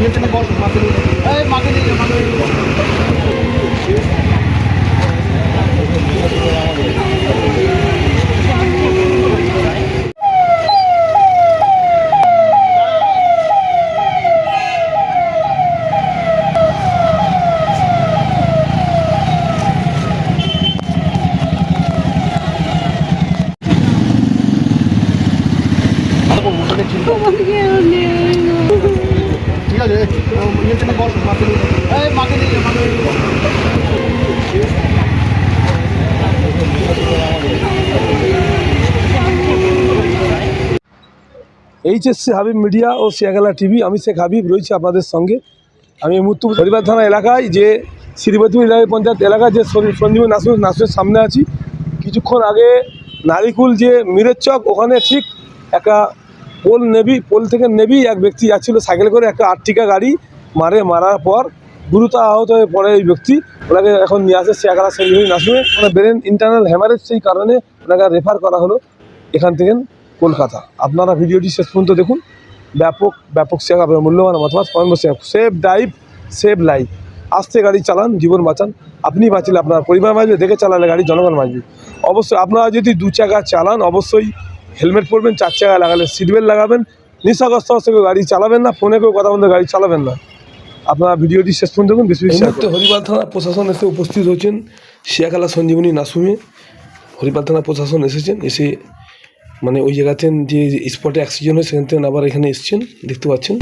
আছে ইয়ে থেকে বল মাকে নিয়ে এই মাকে নিয়ে যা, মাকে নিয়ে যা। এইচএসসি হাবিব মিডিয়া ও শিয়াগালা টিভি আমি শেখ হাবিব রয়েছি আপনাদের সঙ্গে। আমি এই হরিবার থানা এলাকায় যে শ্রীপতি পঞ্চায়েত এলাকায় যে সঞ্জীবী নাসুর নাসুরের সামনে আছি। কিছুক্ষণ আগে নারিকুল যে মিরের চক ওখানে ঠিক একটা পোল নেবি পোল থেকে নেবি এক ব্যক্তি যাচ্ছিল, সাইকেল করে একটা আর্টিকা গাড়ি মারে, মারার পর গুরুতর আহত হয়ে পড়ে এই ব্যক্তি। ওনাকে এখন নিয়ে আসে শিয়াগালা সঞ্জীবী নাসুরে ওনার ব্রেন ইন্টারনাল হ্যামারেজ সেই কারণে ওনাকে রেফার করা হলো এখান থেকে কলকাতা। আপনারা ভিডিওটি শেষ পর্যন্ত দেখুন। ব্যাপক ব্যাপক শেখা মূল্যবান মতামত কমেন্ট বসে সেভ ড্রাইভ সেভ লাইফ আস্তে গাড়ি চালান, জীবন বাঁচান। আপনি বাঁচলে আপনার পরিবার বাঁচবে, দেখে চালালে গাড়ি জনগণ বাঁচবে। অবশ্যই আপনারা যদি দু চাকা চালান, অবশ্যই হেলমেট পরবেন চার চাকা লাগালে সিটবেল্ট লাগাবেন নেশাগ্রস্ত অবস্থায় কেউ গাড়ি চালাবেন না ফোনে কেউ কথা বলতে গাড়ি চালাবেন না। আপনারা ভিডিওটি শেষ পর্যন্ত দেখুন বেশি বেশি হরিপাল থানা প্রশাসন এসে উপস্থিত হয়েছেন। শিয়াখালা সঞ্জীবনী নাসুমে হরিপাল থানা প্রশাসন এসেছেন এসে মানে ওই জায়গাতে যে স্পটে অ্যাক্সিডেন্ট হয় সেখান থেকে আবার এখানে এসছেন দেখতে পাচ্ছেন।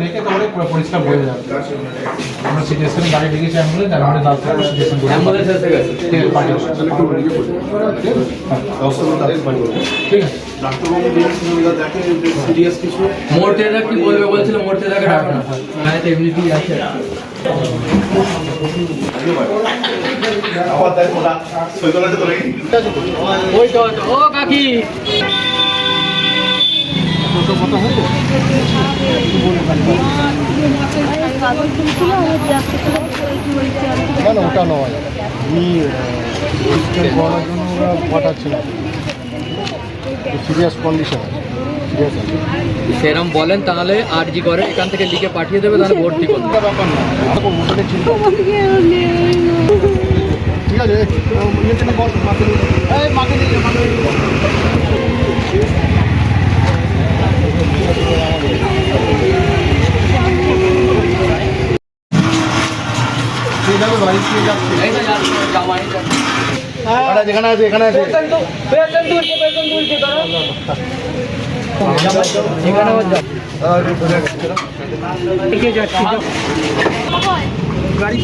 দেখে তারপরে পুরো পরিষ্কার হয়ে যাবে। আমরা সিটি স্ক্যানে গাড়ি ডেকেছি অ্যাম্বুলেন্স আর আমাদের দাঁত সিটি স্ক্যান অ্যাম্বুলেন্স এসে গেছে। ঠিক আছে পাঠিয়ে ঠিক আছে। মোর্তেদা কি বলবে? বলছিল মোর্তেদাকে ডাকো না। গায়ে তো এমনিতেই আছে। ওই তো ওই না না ওটা নয় আমি করানোর জন্য ওরা সিরিয়াস কন্ডিশন সিরিয়াস আছে সেরম বলেন তাহলে আরজি করে এখান থেকে লিখে পাঠিয়ে দেবে তাহলে ভর্তি করবে ব্যাপার না ওটাকে চিন্তা ঠিক আছে ইয়ে থেকে বল মাকে নিয়ে মাকে নিয়ে যা, মাকে নিয়ে যা। ঠিক আছে বাড়ি থেকে যাচ্ছি যেখানে আছে। এখানে আছে। এখানে গাড়ি